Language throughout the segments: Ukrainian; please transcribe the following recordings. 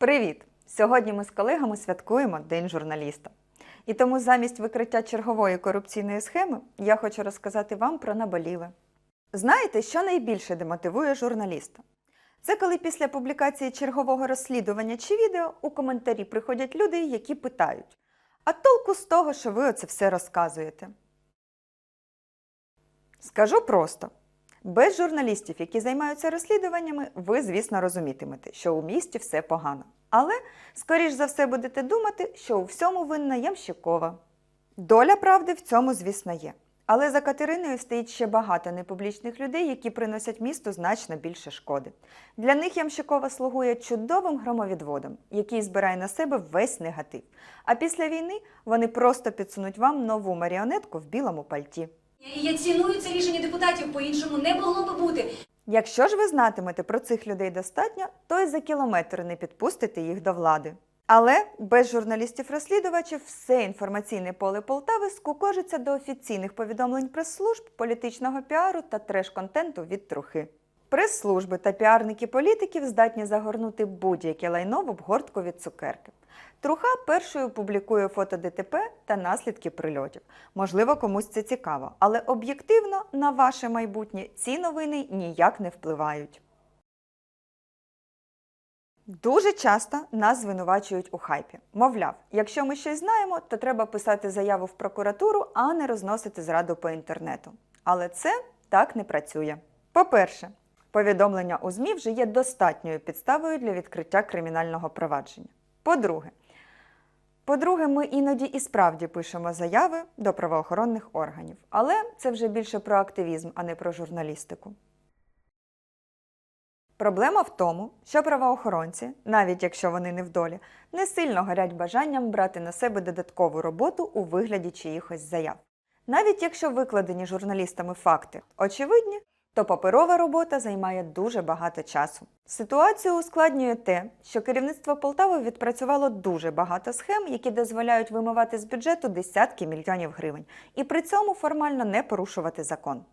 Привіт! Сьогодні ми з колегами святкуємо День журналіста. І тому замість викриття чергової корупційної схеми я хочу розказати вам про наболіле. Знаєте, що найбільше демотивує журналіста? Це коли після публікації чергового розслідування чи відео у коментарі приходять люди, які питають: А толку з того, що ви оце все розказуєте? Скажу просто: без журналістів, які займаються розслідуваннями, ви, звісно, розумітимете, що у місті все погано. Але, скоріш за все, будете думати, що у всьому винна Ямщикова. Доля правди в цьому, звісно, є. Але за Катериною стоїть ще багато непублічних людей, які приносять місту значно більше шкоди. Для них Ямщикова слугує чудовим громовідводом, який збирає на себе весь негатив. А після війни вони просто підсунуть вам нову маріонетку в білому пальті. Я ціную це рішення депутатів, по-іншому не могло би бути. Якщо ж ви знатимете про цих людей достатньо, то й за кілометр не підпустите їх до влади. Але без журналістів-розслідувачів все інформаційне поле Полтави скукожиться до офіційних повідомлень прес-служб, політичного піару та треш-контенту від трухи. Прес-служби та піарники політиків здатні загорнути будь-яке лайно в обгортку від цукерки. Труха першою публікує фото ДТП та наслідки прильотів. Можливо, комусь це цікаво, але об'єктивно на ваше майбутнє ці новини ніяк не впливають. Дуже часто нас звинувачують у хайпі. Мовляв, якщо ми щось знаємо, то треба писати заяву в прокуратуру, а не розносити зраду по інтернету. Але це так не працює. По-перше, повідомлення у ЗМІ вже є достатньою підставою для відкриття кримінального провадження. По-друге, по-друге, ми іноді і справді пишемо заяви до правоохоронних органів, але це вже більше про активізм, а не про журналістику. Проблема в тому, що правоохоронці, навіть якщо вони не в долі, не сильно горять бажанням брати на себе додаткову роботу у вигляді чиїхось заяв. Навіть якщо викладені журналістами факти очевидні, то паперова робота займає дуже багато часу. Ситуацію ускладнює те, що керівництво Полтави відпрацювало дуже багато схем, які дозволяють вимивати з бюджету десятки мільйонів гривень, і при цьому формально не порушувати закон.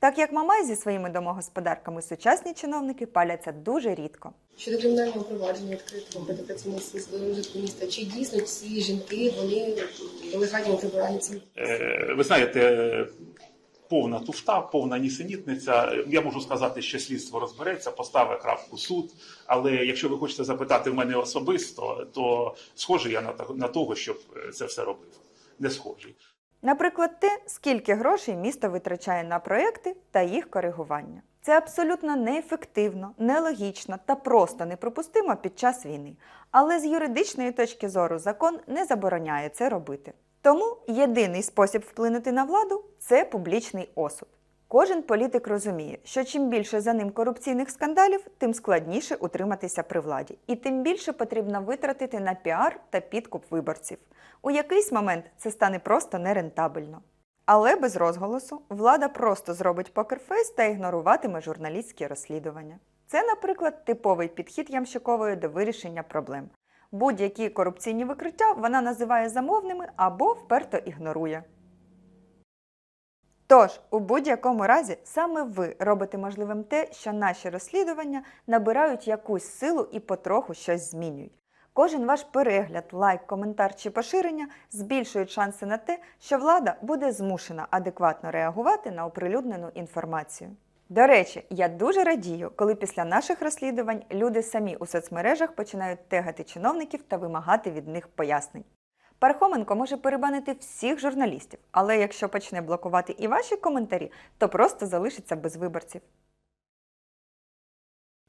Так як Мамай зі своїми домогосподарками сучасні чиновники паляться дуже рідко. Щодо кримінального провадження відкритого працівниць розвитку міста, чи дійсно ці жінки вони легальні прибиральниці? Е, Ви знаєте, повна туфта, повна нісенітниця. Я можу сказати, що слідство розбереться, поставить крапку суд. Але якщо ви хочете запитати в мене особисто, то схожий я на того, щоб е, це все робив. Не схожий. Наприклад, те, скільки грошей місто витрачає на проекти та їх коригування. Це абсолютно неефективно, нелогічно та просто неприпустимо під час війни. Але з юридичної точки зору закон не забороняє це робити. Тому єдиний спосіб вплинути на владу це публічний осуд. Кожен політик розуміє, що чим більше за ним корупційних скандалів, тим складніше утриматися при владі, і тим більше потрібно витратити на піар та підкуп виборців. У якийсь момент це стане просто нерентабельно. Але без розголосу влада просто зробить покерфейс та ігноруватиме журналістські розслідування. Це, наприклад, типовий підхід Ямщикової до вирішення проблем. Будь-які корупційні викриття вона називає замовними або вперто ігнорує. Тож, у будь-якому разі, саме ви робите можливим те, що наші розслідування набирають якусь силу і потроху щось змінюють. Кожен ваш перегляд, лайк, коментар чи поширення збільшують шанси на те, що влада буде змушена адекватно реагувати на оприлюднену інформацію. До речі, я дуже радію, коли після наших розслідувань люди самі у соцмережах починають тегати чиновників та вимагати від них пояснень. Пархоменко може перебанити всіх журналістів, але якщо почне блокувати і ваші коментарі, то просто залишиться без виборців.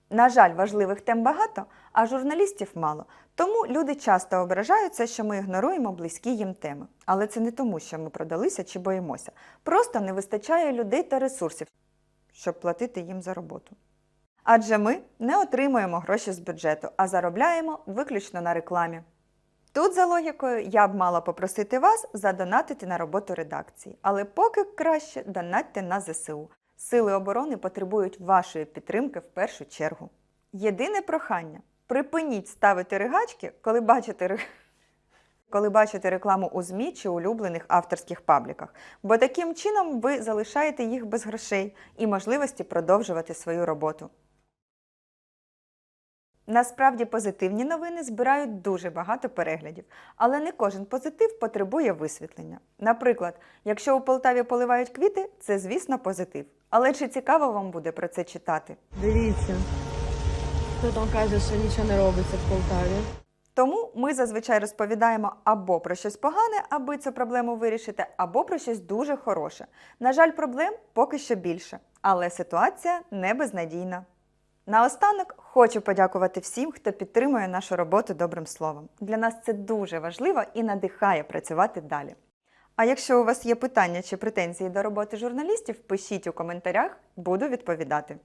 На жаль, важливих тем багато, а журналістів мало. Тому люди часто ображаються, що ми ігноруємо близькі їм теми. Але це не тому, що ми продалися чи боїмося. Просто не вистачає людей та ресурсів, щоб платити їм за роботу. Адже ми не отримуємо гроші з бюджету, а заробляємо виключно на рекламі. Тут, за логікою, я б мала попросити вас задонатити на роботу редакції, але поки краще донатьте на ЗСУ. Сили оборони потребують вашої підтримки в першу чергу. Єдине прохання: припиніть ставити ригачки, коли бачите ри- коли бачите рекламу у ЗМІ чи улюблених авторських пабліках, бо таким чином ви залишаєте їх без грошей і можливості продовжувати свою роботу. Насправді позитивні новини збирають дуже багато переглядів, але не кожен позитив потребує висвітлення. Наприклад, якщо у Полтаві поливають квіти, це звісно позитив. Але чи цікаво вам буде про це читати? Дивіться, хто там каже, що нічого не робиться в Полтаві. Тому ми зазвичай розповідаємо або про щось погане, аби цю проблему вирішити, або про щось дуже хороше. На жаль, проблем поки що більше, але ситуація не безнадійна. Наостанок хочу подякувати всім, хто підтримує нашу роботу добрим словом. Для нас це дуже важливо і надихає працювати далі. А якщо у вас є питання чи претензії до роботи журналістів, пишіть у коментарях, буду відповідати.